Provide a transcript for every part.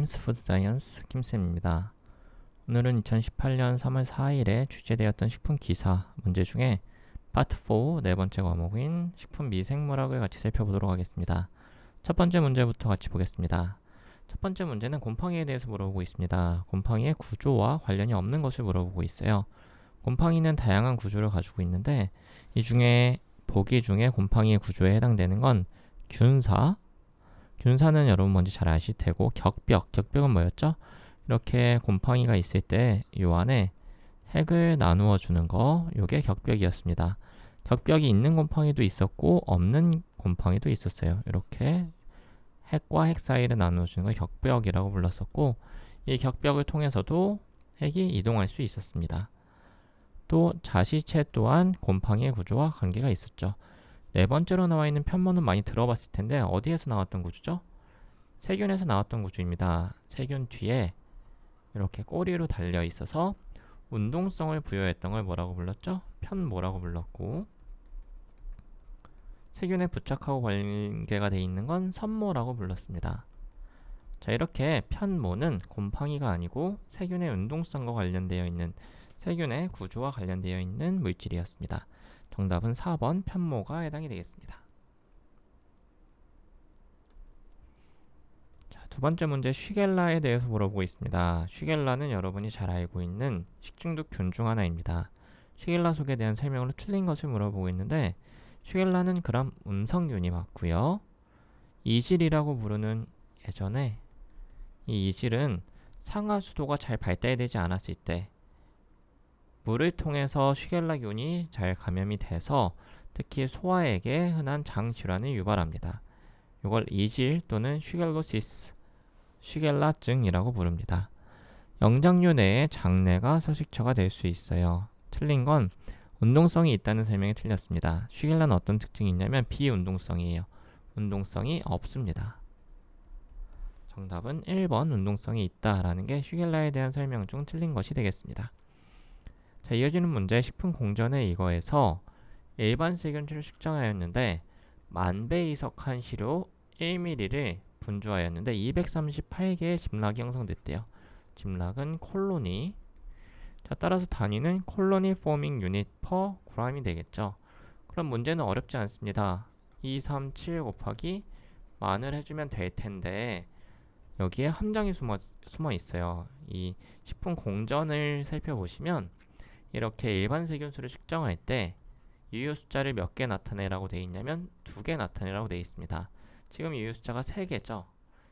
김스 푸드 사이언스 김쌤입니다. 오늘은 2018년 3월 4일에 출제되었던 식품 기사 문제 중에 파트 4 네 번째 과목인 식품 미생물학을 같이 살펴보도록 하겠습니다. 첫 번째 문제부터 같이 보겠습니다. 첫 번째 문제는 곰팡이에 대해서 물어보고 있습니다. 곰팡이의 구조와 관련이 없는 것을 물어보고 있어요. 곰팡이는 다양한 구조를 가지고 있는데 이 중에 보기 중에 곰팡이의 구조에 해당되는 건 균사, 균사는 여러분 뭔지 잘 아실 테고 격벽, 격벽은 뭐였죠? 이렇게 곰팡이가 있을 때요 안에 핵을 나누어 주는 거 요게 격벽이었습니다. 격벽이 있는 곰팡이도 있었고 없는 곰팡이도 있었어요. 이렇게 핵과 핵 사이를 나누어 주는 걸 격벽이라고 불렀었고 이 격벽을 통해서도 핵이 이동할 수 있었습니다. 또 자시체 또한 곰팡이의 구조와 관계가 있었죠. 네 번째로 나와 있는 편모는 많이 들어봤을 텐데 어디에서 나왔던 구조죠? 세균에서 나왔던 구조입니다. 세균 뒤에 이렇게 꼬리로 달려 있어서 운동성을 부여했던 걸 뭐라고 불렀죠? 편모라고 불렀고 세균에 부착하고 관계가 돼 있는 건 선모라고 불렀습니다. 자 이렇게 편모는 곰팡이가 아니고 세균의 운동성과 관련되어 있는 세균의 구조와 관련되어 있는 물질이었습니다. 정답은 4번 편모가 해당이 되겠습니다. 자, 두 번째 문제 쉬겔라에 대해서 물어보고 있습니다. 쉬겔라는 여러분이 잘 알고 있는 식중독 균 중 하나입니다. 쉬겔라 속에 대한 설명으로 틀린 것을 물어보고 있는데 쉬겔라는 그럼 음성균이 맞고요. 이질이라고 부르는 예전에 이 이질은 상하 수도가 잘 발달되지 않았을 때 물을 통해서 쉬겔라균이 잘 감염이 돼서 특히 소아에게 흔한 장 질환을 유발합니다. 이걸 이질 또는 쉬겔로시스, 쉬겔라증이라고 부릅니다. 영장류 내에 장내가 서식처가 될 수 있어요. 틀린 건 운동성이 있다는 설명이 틀렸습니다. 쉬겔라는 어떤 특징이 있냐면 비운동성이에요. 운동성이 없습니다. 정답은 1번 운동성이 있다라는 게 쉬겔라에 대한 설명 중 틀린 것이 되겠습니다. 자, 이어지는 문제 식품 공전에 이거에서 일반 세균수를 측정하였는데 만배 이석한 시료 1ml를 분주하였는데 238개의 집락이 형성됐대요. 집락은 콜로니. 자, 따라서 단위는 콜로니 포밍 유닛 퍼 g이 되겠죠. 그럼 문제는 어렵지 않습니다. 2, 3, 7 곱하기 만을 해주면 될 텐데 여기에 함정이 숨어, 숨어 있어요. 이 식품 공전을 살펴보시면 이렇게 일반 세균수를 측정할 때 유효 숫자를 몇 개 나타내라고 되어 있냐면 두 개 나타내라고 되어 있습니다. 지금 유효 숫자가 세 개죠.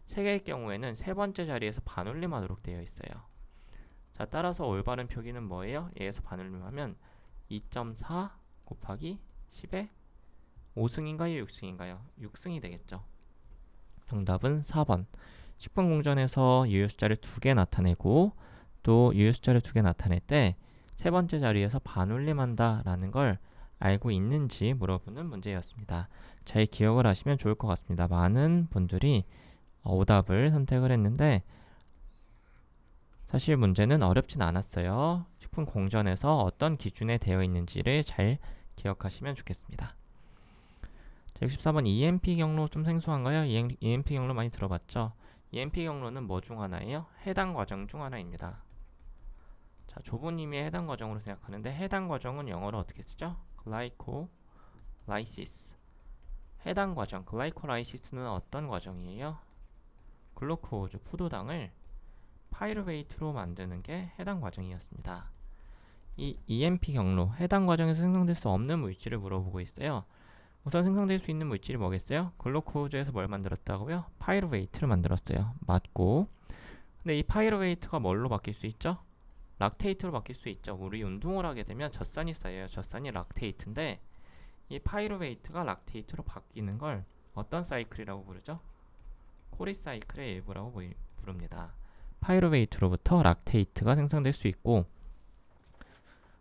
세 개일 경우에는 세 번째 자리에서 반올림하도록 되어 있어요. 자, 따라서 올바른 표기는 뭐예요? 얘에서 반올림하면 2.4 곱하기 10의 5승인가요? 6승인가요? 6승이 되겠죠. 정답은 4번. 10번 공전에서 유효 숫자를 두 개 나타내고 또 유효 숫자를 두 개 나타낼 때 세 번째 자리에서 반올림한다 라는 걸 알고 있는지 물어보는 문제였습니다. 잘 기억을 하시면 좋을 것 같습니다. 많은 분들이 오답을 선택을 했는데 사실 문제는 어렵진 않았어요. 식품 공전에서 어떤 기준에 되어 있는지를 잘 기억하시면 좋겠습니다. 자, 64번 EMP 경로 좀 생소한가요? EMP 경로 많이 들어봤죠? EMP 경로는 뭐 중 하나예요? 해당 과정 중 하나입니다. 자, 조부님이 해당 과정으로 생각하는데 해당 과정은 영어로 어떻게 쓰죠? 글라이코라이시스. 해당 과정 글라이코라이시스는 어떤 과정이에요? 글루코즈 포도당을 파이르베이트로 만드는 게 해당 과정이었습니다. 이 EMP 경로 해당 과정에서 생성될 수 없는 물질을 물어보고 있어요. 우선 생성될 수 있는 물질이 뭐겠어요? 글루코즈에서 뭘 만들었다고요? 파이르베이트를 만들었어요. 맞고 근데 이 파이르베이트가 뭘로 바뀔 수 있죠? 락테이트로 바뀔 수 있죠. 우리 운동을 하게 되면 젖산이 쌓여요. 젖산이 락테이트인데 이 파이로베이트가 락테이트로 바뀌는 걸 어떤 사이클이라고 부르죠? 코리 사이클의 일부라고 부릅니다. 파이로베이트로부터 락테이트가 생성될 수 있고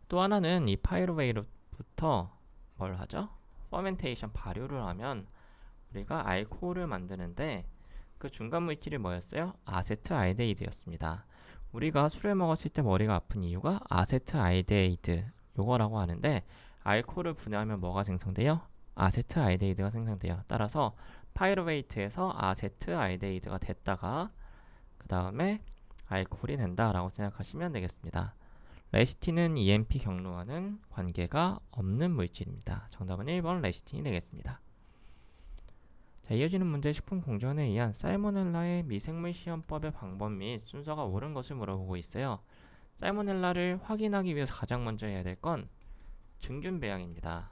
또 하나는 이 파이로베이트부터 뭘 하죠? 퍼멘테이션 발효를 하면 우리가 알코올을 만드는데 그 중간 물질이 뭐였어요? 아세트알데히드였습니다. 우리가 술을 먹었을 때 머리가 아픈 이유가 아세트알데히드 요거라고 하는데 알코올을 분해하면 뭐가 생성돼요? 아세트알데히드가 생성돼요. 따라서 파이로베이트에서 아세트알데히드가 됐다가 그 다음에 알코올이 된다라고 생각하시면 되겠습니다. 레시틴은 EMP 경로와는 관계가 없는 물질입니다. 정답은 1번 레시틴이 되겠습니다. 자, 이어지는 문제 식품 공정에 의한 살모넬라의 미생물 시험법의 방법 및 순서가 옳은 것을 물어보고 있어요. 살모넬라를 확인하기 위해서 가장 먼저 해야 될 건 증균 배양입니다.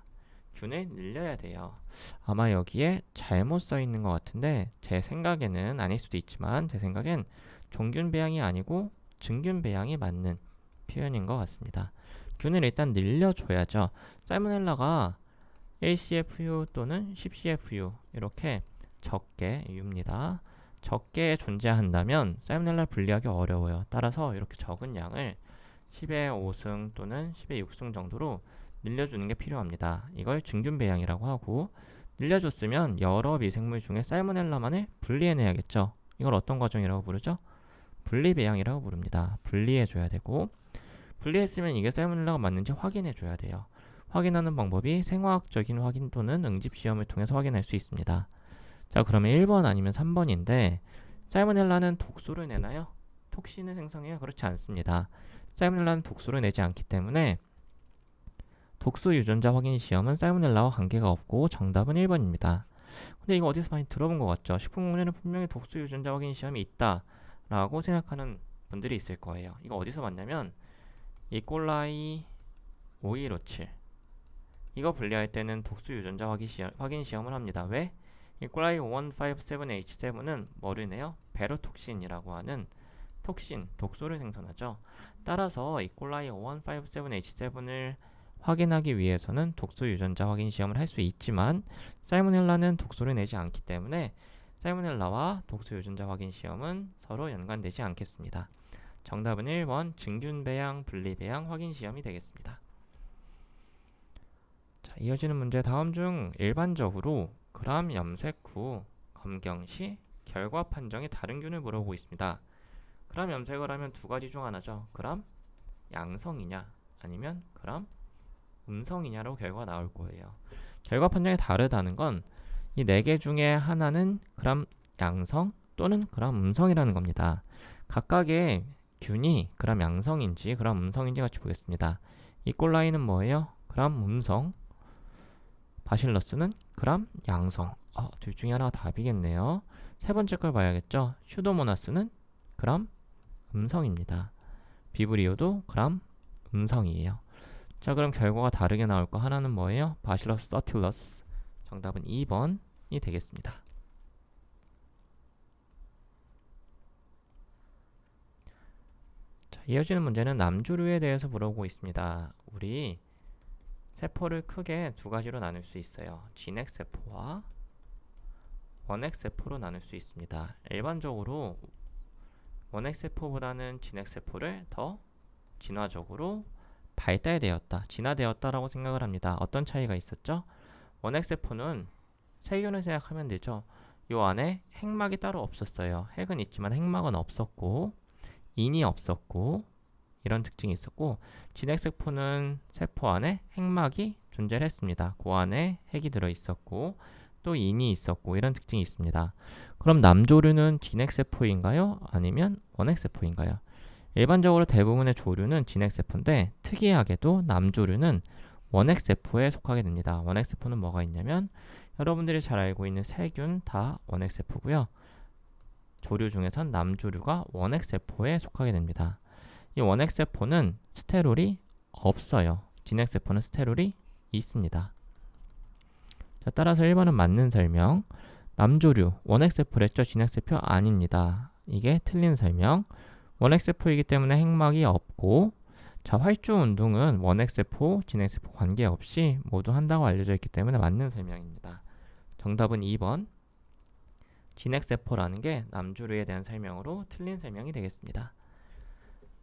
균을 늘려야 돼요. 아마 여기에 잘못 써 있는 것 같은데 제 생각에는 아닐 수도 있지만 제 생각엔 종균 배양이 아니고 증균 배양이 맞는 표현인 것 같습니다. 균을 일단 늘려줘야죠. 살모넬라가 ACFU 또는 10CFU 이렇게 적게 유입니다. 적게 존재한다면 살모넬라 분리하기 어려워요. 따라서 이렇게 적은 양을 10의 5승 또는 10의 6승 정도로 늘려주는 게 필요합니다. 이걸 증균 배양이라고 하고 늘려줬으면 여러 미생물 중에 살모넬라만을 분리해내야겠죠. 이걸 어떤 과정이라고 부르죠? 분리 배양이라고 부릅니다. 분리해줘야 되고 분리했으면 이게 살모넬라가 맞는지 확인해줘야 돼요. 확인하는 방법이 생화학적인 확인 또는 응집 시험을 통해서 확인할 수 있습니다. 자, 그러면 1번 아니면 3번인데 살모넬라는 독소를 내나요? 톡신을 생성해요? 그렇지 않습니다. 살모넬라는 독소를 내지 않기 때문에 독소 유전자 확인 시험은 살모넬라와 관계가 없고 정답은 1번입니다. 근데 이거 어디서 많이 들어본 것 같죠? 식품공정에는 분명히 독소 유전자 확인 시험이 있다 라고 생각하는 분들이 있을 거예요. 이거 어디서 봤냐면 이꼴라이 5157 이거 분리할 때는 독소 유전자 확인, 시험, 확인 시험을 합니다. 왜? 이꼴라이 157H7은 뭐를 내요? 베로톡신이라고 하는 톡신, 독소를 생성하죠. 따라서 이꼴라이 157H7을 확인하기 위해서는 독소 유전자 확인 시험을 할 수 있지만 살모넬라는 독소를 내지 않기 때문에 살모넬라와 독소 유전자 확인 시험은 서로 연관되지 않겠습니다. 정답은 1번 증균 배양, 분리 배양 확인 시험이 되겠습니다. 자, 이어지는 문제 다음 중 일반적으로 그람 염색 후 검경 시 결과 판정이 다른 균을 물어보고 있습니다. 그람 염색을 하면 두 가지 중 하나죠. 그람 양성이냐 아니면 그람 음성이냐로 결과가 나올 거예요. 결과 판정이 다르다는 건 이 네 개 중에 하나는 그람 양성 또는 그람 음성이라는 겁니다. 각각의 균이 그람 양성인지 그람 음성인지 같이 보겠습니다. 이꼴라이는 뭐예요? 그람 음성. 바실러스는 그람 양성. 어, 둘 중에 하나가 답이겠네요. 세 번째 걸 봐야겠죠. 슈도모나스는 그람 음성입니다. 비브리오도 그람 음성이에요. 자 그럼 결과가 다르게 나올 거 하나는 뭐예요? 바실러스 서틸러스 정답은 2번이 되겠습니다. 자, 이어지는 문제는 남조류에 대해서 물어보고 있습니다. 우리 세포를 크게 두 가지로 나눌 수 있어요. 진핵세포와 원핵세포로 나눌 수 있습니다. 일반적으로 원핵세포보다는 진핵세포를 더 진화적으로 발달되었다, 진화되었다라고 생각을 합니다. 어떤 차이가 있었죠? 원핵세포는 세균을 생각하면 되죠. 요 안에 핵막이 따로 없었어요. 핵은 있지만 핵막은 없었고 인이 없었고 이런 특징이 있었고 진핵세포는 세포 안에 핵막이 존재했습니다. 그 안에 핵이 들어 있었고 또 인이 있었고 이런 특징이 있습니다. 그럼 남조류는 진핵세포인가요? 아니면 원핵세포인가요? 일반적으로 대부분의 조류는 진핵세포인데 특이하게도 남조류는 원핵세포에 속하게 됩니다. 원핵세포는 뭐가 있냐면 여러분들이 잘 알고 있는 세균 다 원핵세포고요. 조류 중에선 남조류가 원핵세포에 속하게 됩니다. 이 원핵세포는 스테롤이 없어요. 진핵세포는 스테롤이 있습니다. 자, 따라서 1번은 맞는 설명. 남조류, 원핵세포랬죠? 진핵세포 아닙니다. 이게 틀린 설명. 원핵세포이기 때문에 핵막이 없고 자 활주 운동은 원핵세포, 진핵세포 관계없이 모두 한다고 알려져 있기 때문에 맞는 설명입니다. 정답은 2번 진핵세포라는 게 남주류에 대한 설명으로 틀린 설명이 되겠습니다.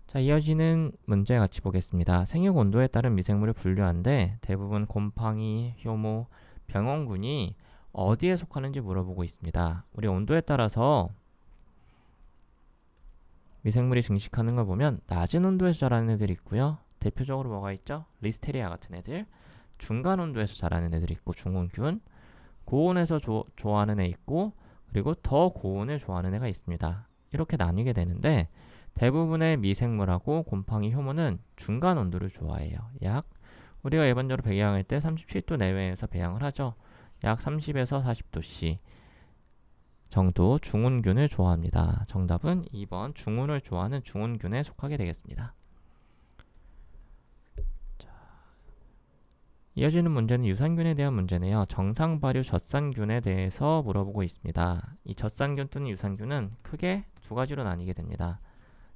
자 이어지는 문제 같이 보겠습니다. 생육 온도에 따른 미생물을 분류한데 대부분 곰팡이, 효모, 병원군이 어디에 속하는지 물어보고 있습니다. 우리 온도에 따라서 미생물이 증식하는 걸 보면 낮은 온도에서 자라는 애들이 있고요. 대표적으로 뭐가 있죠? 리스테리아 같은 애들. 중간 온도에서 자라는 애들이 있고 중온균. 고온에서 조, 좋아하는 애 있고 그리고 더 고온을 좋아하는 애가 있습니다. 이렇게 나뉘게 되는데 대부분의 미생물하고 곰팡이 효모는 중간 온도를 좋아해요. 약 우리가 일반적으로 배양할 때 37도 내외에서 배양을 하죠. 약 30에서 40도씨 정도 중온균을 좋아합니다. 정답은 2번 중온을 좋아하는 중온균에 속하게 되겠습니다. 자, 이어지는 문제는 유산균에 대한 문제네요. 정상 발효 젖산균에 대해서 물어보고 있습니다. 이 젖산균 또는 유산균은 크게 두 가지로 나뉘게 됩니다.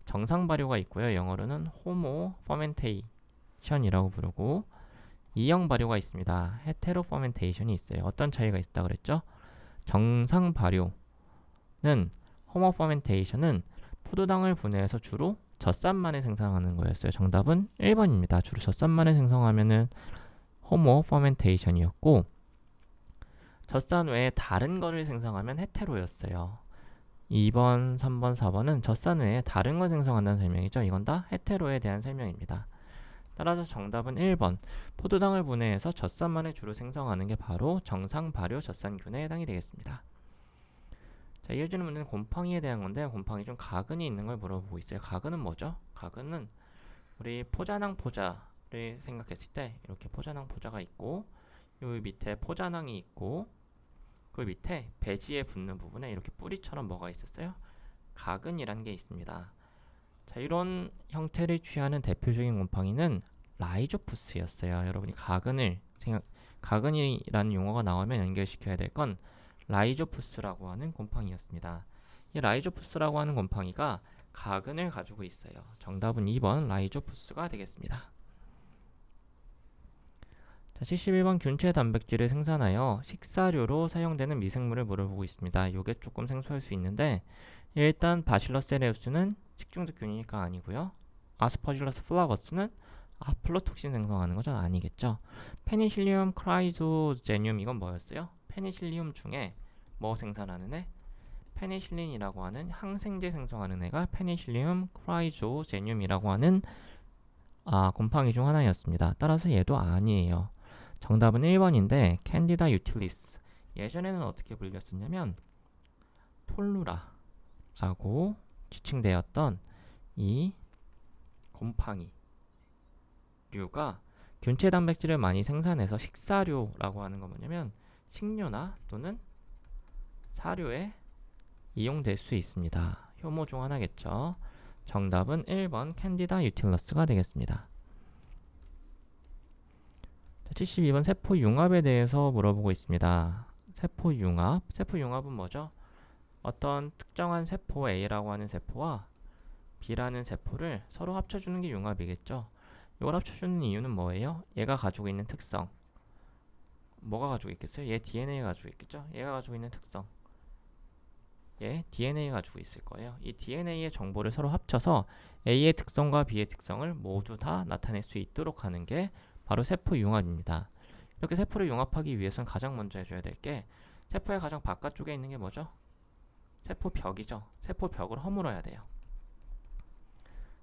정상 발효가 있고요. 영어로는 호모 퍼멘테이션이라고 부르고 이형 발효가 있습니다. 헤테로 퍼멘테이션이 있어요. 어떤 차이가 있다 그랬죠? 정상 발효는 호모 퍼멘테이션은 포도당을 분해해서 주로 젖산만을 생성하는 거였어요. 정답은 1번입니다. 주로 젖산만을 생성하면은 호모 퍼멘테이션이었고 젖산 외에 다른 거를 생성하면 헤테로였어요. 2번, 3번, 4번은 젖산 외에 다른 걸 생성한다는 설명이죠. 이건 다 헤테로에 대한 설명입니다. 따라서 정답은 1번. 포도당을 분해해서 젖산만을 주로 생성하는 게 바로 정상 발효 젖산균에 해당이 되겠습니다. 자, 이어지는 문제는 곰팡이에 대한 건데 곰팡이 중 가근이 있는 걸 물어보고 있어요. 가근은 뭐죠? 가근은 우리 포자낭 포자를 생각했을 때 이렇게 포자낭 포자가 있고 요 밑에 포자낭이 있고 그 밑에 배지에 붙는 부분에 이렇게 뿌리처럼 뭐가 있었어요? 가근이라는 게 있습니다. 자, 이런 형태를 취하는 대표적인 곰팡이는 라이조푸스였어요. 여러분이 가근을 생각 가근이라는 용어가 나오면 연결시켜야 될 건 라이조푸스라고 하는 곰팡이였습니다. 이 라이조푸스라고 하는 곰팡이가 가근을 가지고 있어요. 정답은 2번 라이조푸스가 되겠습니다. 자, 71번 균체 단백질을 생산하여 식사료로 사용되는 미생물을 물어보고 있습니다. 이게 조금 생소할 수 있는데 일단 바실러스 에레우스는 식중독 균이니까 아니고요. 아스퍼질러스 플라버스는 아플로톡신 생성하는 거죠? 아니겠죠. 페니실리움 크라이소제늄 이건 뭐였어요? 페니실리움 중에 뭐 생산하는 애? 페니실린이라고 하는 항생제 생성하는 애가 페니실리움 크라이소제늄이라고 하는 아, 곰팡이 중 하나였습니다. 따라서 얘도 아니에요. 정답은 1번인데 캔디다 유틸리스 예전에는 어떻게 불렸었냐면 톨루라라고 지칭되었던 이 곰팡이 류가 균체 단백질을 많이 생산해서 식사료라고 하는 건 뭐냐면 식료나 또는 사료에 이용될 수 있습니다. 효모 중 하나겠죠. 정답은 1번 캔디다 유틸러스가 되겠습니다. 72번 세포 융합에 대해서 물어보고 있습니다. 세포 융합. 세포 융합은 뭐죠? 어떤 특정한 세포 A라고 하는 세포와 B라는 세포를 서로 합쳐주는 게 융합이겠죠. 이걸 합쳐주는 이유는 뭐예요? 얘가 가지고 있는 특성. 뭐가 가지고 있겠어요? 얘 DNA가 가지고 있겠죠? 얘가 가지고 있는 특성. 얘 DNA가 가지고 있을 거예요. 이 DNA의 정보를 서로 합쳐서 A의 특성과 B의 특성을 모두 다 나타낼 수 있도록 하는 게 바로 세포 융합입니다. 이렇게 세포를 융합하기 위해서는 가장 먼저 해줘야 될 게 세포의 가장 바깥쪽에 있는 게 뭐죠? 세포 벽이죠. 세포 벽을 허물어야 돼요.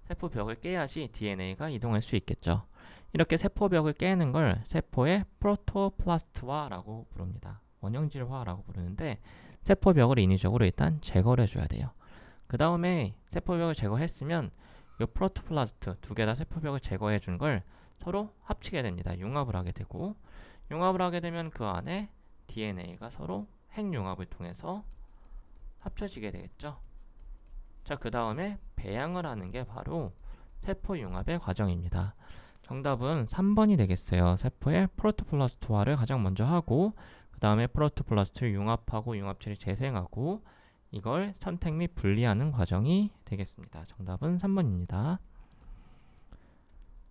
세포 벽을 깨야지 DNA가 이동할 수 있겠죠. 이렇게 세포 벽을 깨는 걸 세포의 프로토플라스트화라고 부릅니다. 원형질화라고 부르는데 세포 벽을 인위적으로 일단 제거를 해줘야 돼요. 그 다음에 세포 벽을 제거했으면 이 프로토플라스트 두 개 다 세포 벽을 제거해 준 걸 서로 합치게 됩니다. 융합을 하게 되고 융합을 하게 되면 그 안에 DNA가 서로 핵융합을 통해서 합쳐지게 되겠죠. 자, 그 다음에 배양을 하는 게 바로 세포 융합의 과정입니다. 정답은 3번이 되겠어요. 세포의 프로토플라스트화를 가장 먼저 하고 그 다음에 프로토플라스트를 융합하고 융합체를 재생하고 이걸 선택 및 분리하는 과정이 되겠습니다. 정답은 3번입니다.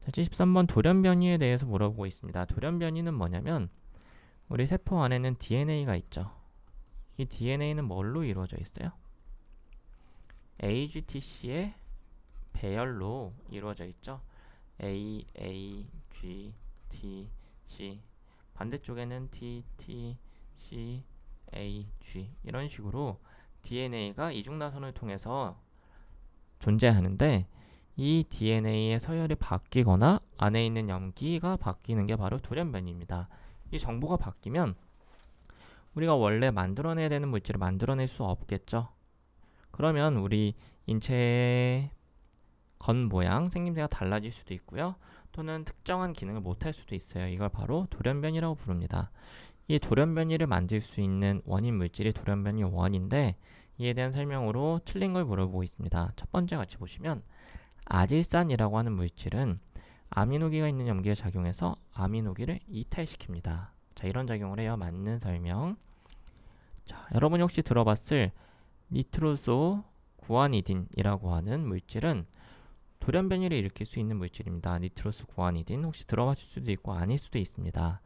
자, 73번 돌연변이에 대해서 물어보고 있습니다. 돌연변이는 뭐냐면 우리 세포 안에는 DNA가 있죠. 이 DNA는 뭘로 이루어져 있어요? AGTC의 배열로 이루어져 있죠. A, A, G, T, C 반대쪽에는 T, T, C, A, G 이런 식으로 DNA가 이중나선을 통해서 존재하는데 이 DNA의 서열이 바뀌거나 안에 있는 염기가 바뀌는 게 바로 돌연변이입니다. 이 정보가 바뀌면 우리가 원래 만들어내야 되는 물질을 만들어낼 수 없겠죠. 그러면 우리 인체의 건 모양, 생김새가 달라질 수도 있고요. 또는 특정한 기능을 못할 수도 있어요. 이걸 바로 돌연변이라고 부릅니다. 이 돌연변이를 만들 수 있는 원인 물질이 돌연변이 원인데 이에 대한 설명으로 틀린 걸 물어보고 있습니다. 첫 번째 같이 보시면 아질산이라고 하는 물질은 아미노기가 있는 염기에 작용해서 아미노기를 이탈시킵니다. 자, 이런 작용을 해요. 맞는 설명. 자, 여러분이 혹시 들어봤을 니트로소 구아니딘이라고 하는 물질은 돌연변이를 일으킬 수 있는 물질입니다. 니트로스 구아니딘 혹시 들어봤을 수도 있고 아닐 수도 있습니다.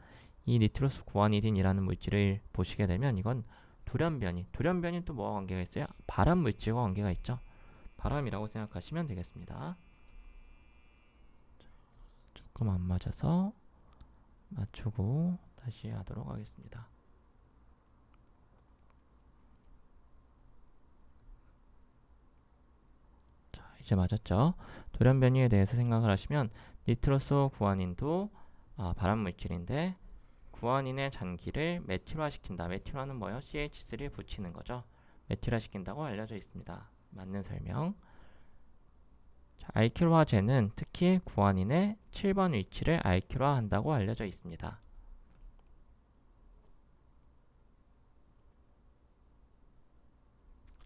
이 니트로스 구아니딘이라는 물질을 보시게 되면 이건 돌연변이, 돌연변이 또 뭐와 관계가 있어요? 발암 물질과 관계가 있죠. 바람이라고 생각하시면 되겠습니다. 조금 안 맞아서 맞추고 다시 하도록 하겠습니다. 자, 이제 맞았죠? 돌연변이에 대해서 생각을 하시면 니트로소 구아닌도 아, 발암 물질인데 구아닌의 잔기를 메틸화 시킨다. 메틸화는 뭐요? CH3를 붙이는 거죠. 메틸화 시킨다고 알려져 있습니다. 맞는 설명. 자, 알킬화제는 특히 구아닌의 7번 위치를 알킬화 한다고 알려져 있습니다.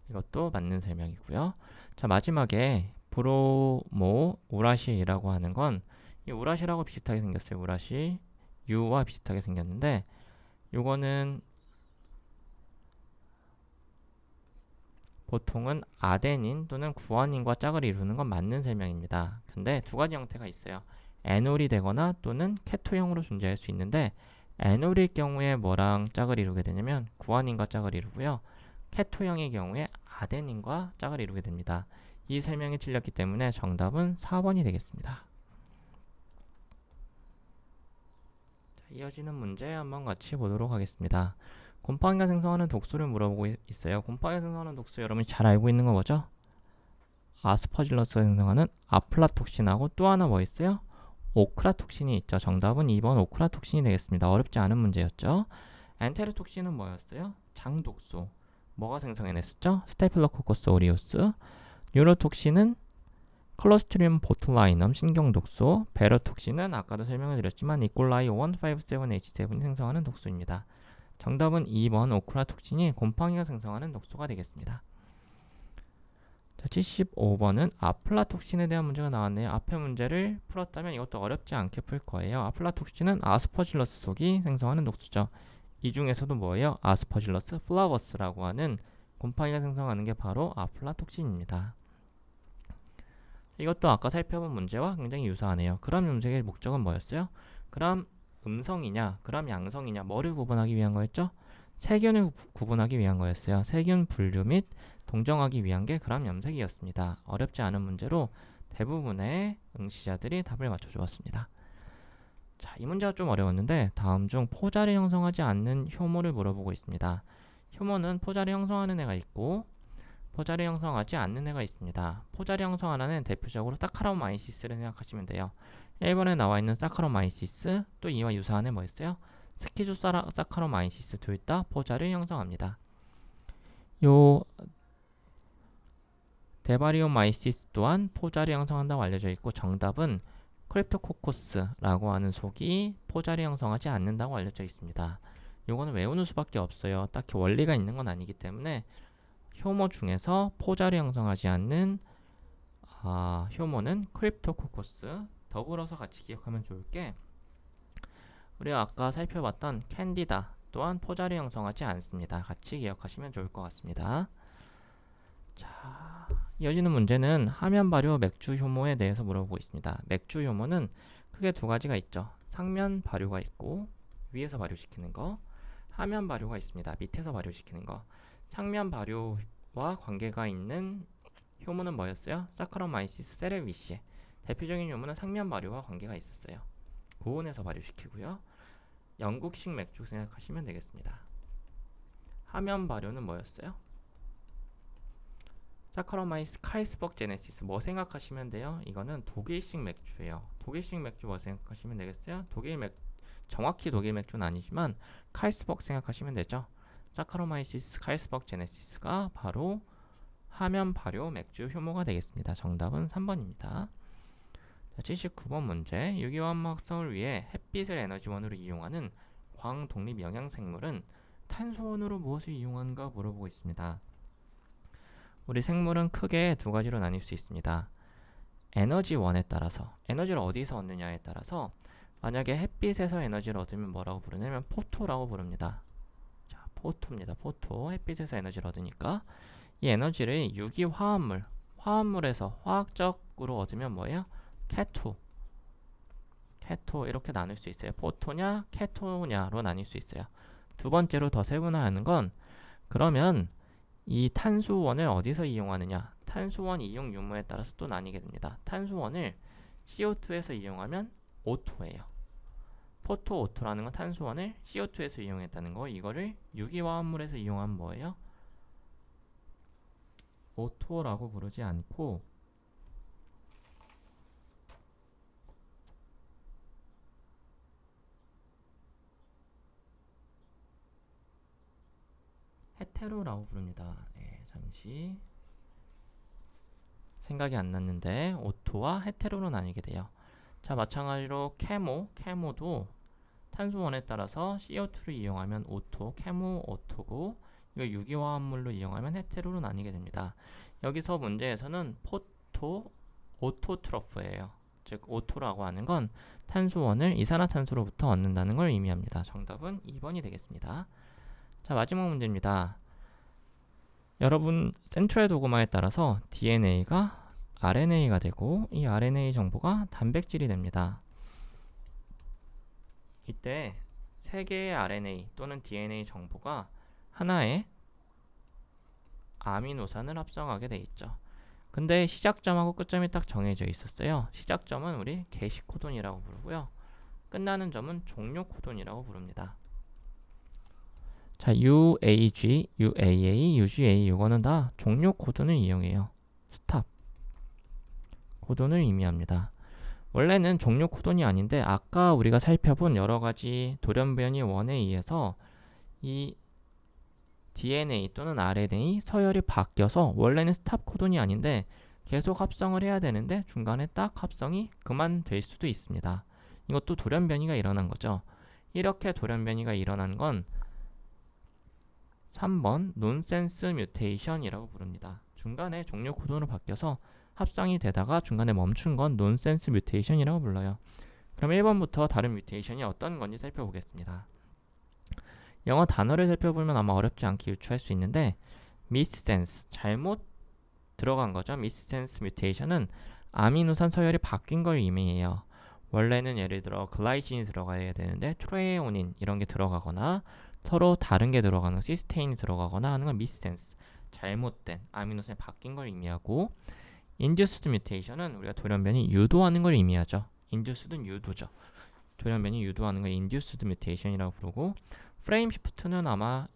이것도 맞는 설명이고요. 자, 마지막에 브로모 우라시라고 하는 건 이 우라시라고 비슷하게 생겼어요. 우라시 U와 비슷하게 생겼는데 요거는 보통은 아데닌 또는 구아닌과 짝을 이루는 건 맞는 설명입니다. 근데 두 가지 형태가 있어요. 에놀이 되거나 또는 케토형으로 존재할 수 있는데 에놀일 경우에 뭐랑 짝을 이루게 되냐면 구아닌과 짝을 이루고요. 케토형의 경우에 아데닌과 짝을 이루게 됩니다. 이 설명이 틀렸기 때문에 정답은 4번이 되겠습니다. 이어지는 문제 한번 같이 보도록 하겠습니다. 곰팡이가 생성하는 독소를 물어보고 있어요. 곰팡이가 생성하는 독소 여러분이 잘 알고 있는 거 뭐죠? 아스퍼질러스가 생성하는 아플라톡신하고 또 하나 뭐 있어요? 오크라톡신이 있죠. 정답은 2번 오크라톡신이 되겠습니다. 어렵지 않은 문제였죠. 엔테르톡신은 뭐였어요? 장독소. 뭐가 생성해냈었죠? 스테플로코커스 오리오스. 뉴로톡신은 클로스트리움 보툴라이넘 신경독소. 베러톡신은 아까도 설명을 드렸지만 이콜라이 157H7이 생성하는 독소입니다. 정답은 2번 오크라톡신이 곰팡이가 생성하는 독소가 되겠습니다. 자, 75번은 아플라톡신에 대한 문제가 나왔네요. 앞의 문제를 풀었다면 이것도 어렵지 않게 풀 거예요. 아플라톡신은 아스퍼질러스 속이 생성하는 독소죠. 이 중에서도 뭐예요? 아스퍼질러스 플라버스라고 하는 곰팡이가 생성하는 게 바로 아플라톡신입니다. 이것도 아까 살펴본 문제와 굉장히 유사하네요. 그람 염색의 목적은 뭐였어요? 그람 음성이냐, 그람 양성이냐, 뭐를 구분하기 위한 거였죠? 세균을 구, 분하기 위한 거였어요. 세균 분류 및 동정하기 위한 게 그람 염색이었습니다. 어렵지 않은 문제로 대부분의 응시자들이 답을 맞춰주었습니다. 자, 이 문제가 좀 어려웠는데 다음 중 포자를 형성하지 않는 효모를 물어보고 있습니다. 효모는 포자를 형성하는 애가 있고 포자를 형성하지 않는 애가 있습니다. 포자를 형성하는 대표적으로 사카로마이시스를 생각하시면 돼요. 1번에 나와 있는 사카로마이시스 또 이와 유사한 애뭐 있어요? 스키주 사카로마이시스 둘 다 포자를 형성합니다. 요 데바리오마이시스 또한 포자를 형성한다고 알려져 있고 정답은 크립토코코스라고 하는 속이 포자를 형성하지 않는다고 알려져 있습니다. 요거는 외우는 수밖에 없어요. 딱히 원리가 있는 건 아니기 때문에 효모 중에서 포자를 형성하지 않는 아, 효모는 크립토코코스 더불어서 같이 기억하면 좋을 게 우리가 아까 살펴봤던 캔디다 또한 포자를 형성하지 않습니다. 같이 기억하시면 좋을 것 같습니다. 자, 이어지는 문제는 하면 발효 맥주 효모에 대해서 물어보고 있습니다. 맥주 효모는 크게 두 가지가 있죠. 상면 발효가 있고 위에서 발효시키는 거, 하면 발효가 있습니다. 밑에서 발효시키는 거. 상면 발효와 관계가 있는 효모는 뭐였어요? 사카로마이시스 세레비시. 대표적인 효모는 상면 발효와 관계가 있었어요. 고온에서 발효시키고요. 영국식 맥주 생각하시면 되겠습니다. 하면 발효는 뭐였어요? 사카로마이스 카이스버그 제네시스 뭐 생각하시면 돼요? 이거는 독일식 맥주예요. 독일식 맥주 뭐 생각하시면 되겠어요? 독일 맥 정확히 독일 맥주는 아니지만 카이스버그 생각하시면 되죠. 사카로마이시스 카이스버그 제네시스가 바로 화면 발효 맥주 효모가 되겠습니다. 정답은 3번입니다. 79번 문제 유기화합 활성을 위해 햇빛을 에너지원으로 이용하는 광 독립 영양 생물은 탄소원으로 무엇을 이용하는가 물어보고 있습니다. 우리 생물은 크게 두 가지로 나뉠 수 있습니다. 에너지원에 따라서 에너지를 어디서 얻느냐에 따라서 만약에 햇빛에서 에너지를 얻으면 뭐라고 부르냐면 포토라고 부릅니다. 자, 포토입니다. 포토. 햇빛에서 에너지를 얻으니까 이 에너지를 유기 화합물, 화합물에서 화학적으로 얻으면 뭐예요? 케토. 케토 이렇게 나눌 수 있어요. 포토냐, 케토냐로 나뉠 수 있어요. 두 번째로 더 세분화 하는 건 그러면 이 탄수원을 어디서 이용하느냐? 탄수원 이용 유무에 따라서 또 나뉘게 됩니다. 탄수원을 CO2에서 이용하면 오토예요. 포토 오토라는 건 탄수원을 CO2에서 이용했다는 거. 이거를 유기화합물에서 이용하면 뭐예요? 오토라고 부르지 않고 헤테로라고 부릅니다. 예, 잠시 생각이 안 났는데 오토와 헤테로로 나뉘게 돼요. 자, 마찬가지로 케모, 케모도 탄소원에 따라서 CO2를 이용하면 오토, 케모 오토고 이거 유기화합물로 이용하면 헤테로로 나뉘게 됩니다. 여기서 문제에서는 포토 오토트로프예요. 즉 오토라고 하는 건 탄소원을 이산화탄소로부터 얻는다는 걸 의미합니다. 정답은 2번이 되겠습니다. 자, 마지막 문제입니다. 여러분 센트럴 도그마에 따라서 DNA가 RNA가 되고 이 RNA 정보가 단백질이 됩니다. 이때 세 개의 RNA 또는 DNA 정보가 하나의 아미노산을 합성하게 돼 있죠. 근데 시작점하고 끝점이 딱 정해져 있었어요. 시작점은 우리 게시 코돈이라고 부르고요. 끝나는 점은 종료 코돈이라고 부릅니다. 자, UAG, UAA, UGA 이거는 다 종료 코드를 이용해요. 스탑 코돈을 의미합니다. 원래는 종료 코돈이 아닌데 아까 우리가 살펴본 여러 가지 돌연변이 원에 의해서 이 DNA 또는 RNA 서열이 바뀌어서 원래는 스탑 코돈이 아닌데 계속 합성을 해야 되는데 중간에 딱 합성이 그만될 수도 있습니다. 이것도 돌연변이가 일어난 거죠. 이렇게 돌연변이가 일어난 건 3번 논센스 뮤테이션이라고 부릅니다. 중간에 종료 코드로 바뀌어서 합성이 되다가 중간에 멈춘 건 논센스 뮤테이션이라고 불러요. 그럼 1번부터 다른 뮤테이션이 어떤 건지 살펴보겠습니다. 영어 단어를 살펴보면 아마 어렵지 않게 유추할 수 있는데 missense 잘못 들어간 거죠. missense 뮤테이션은 아미노산 서열이 바뀐 걸 의미해요. 원래는 예를 들어 글라이신이 들어가야 되는데 트레오닌 이런 게 들어가거나 서로 다른 게 들어가는 시스테인이 들어가거나 하는 건 미스센스 잘못된 아미노산이 바뀐 걸 의미하고 인듀스드 뮤테이션은 우리가 돌연변이 유도하는 걸 의미하죠. 인듀스드는 유도죠. 돌연변이 유도하는 걸 인듀스드 뮤테이션이라고 부르고 프레임 시프트는 아마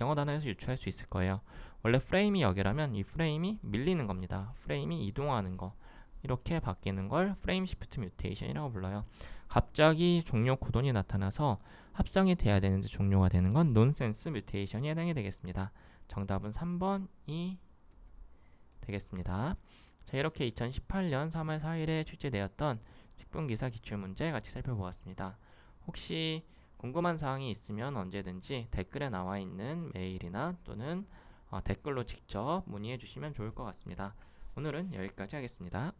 영어 단어에서 유추할 수 있을 거예요. 원래 프레임이 여기라면 이 프레임이 밀리는 겁니다. 프레임이 이동하는 거 이렇게 바뀌는 걸 프레임 시프트 뮤테이션이라고 불러요. 갑자기 종료 코돈이 나타나서 합성이 돼야 되는데 종료가 되는 건 논센스 뮤테이션이 해당이 되겠습니다. 정답은 3번이 되겠습니다. 자, 이렇게 2018년 3월 4일에 출제되었던 식품기사 기출문제 같이 살펴보았습니다. 혹시 궁금한 사항이 있으면 언제든지 댓글에 나와 있는 메일이나 또는 어, 댓글로 직접 문의해 주시면 좋을 것 같습니다. 오늘은 여기까지 하겠습니다.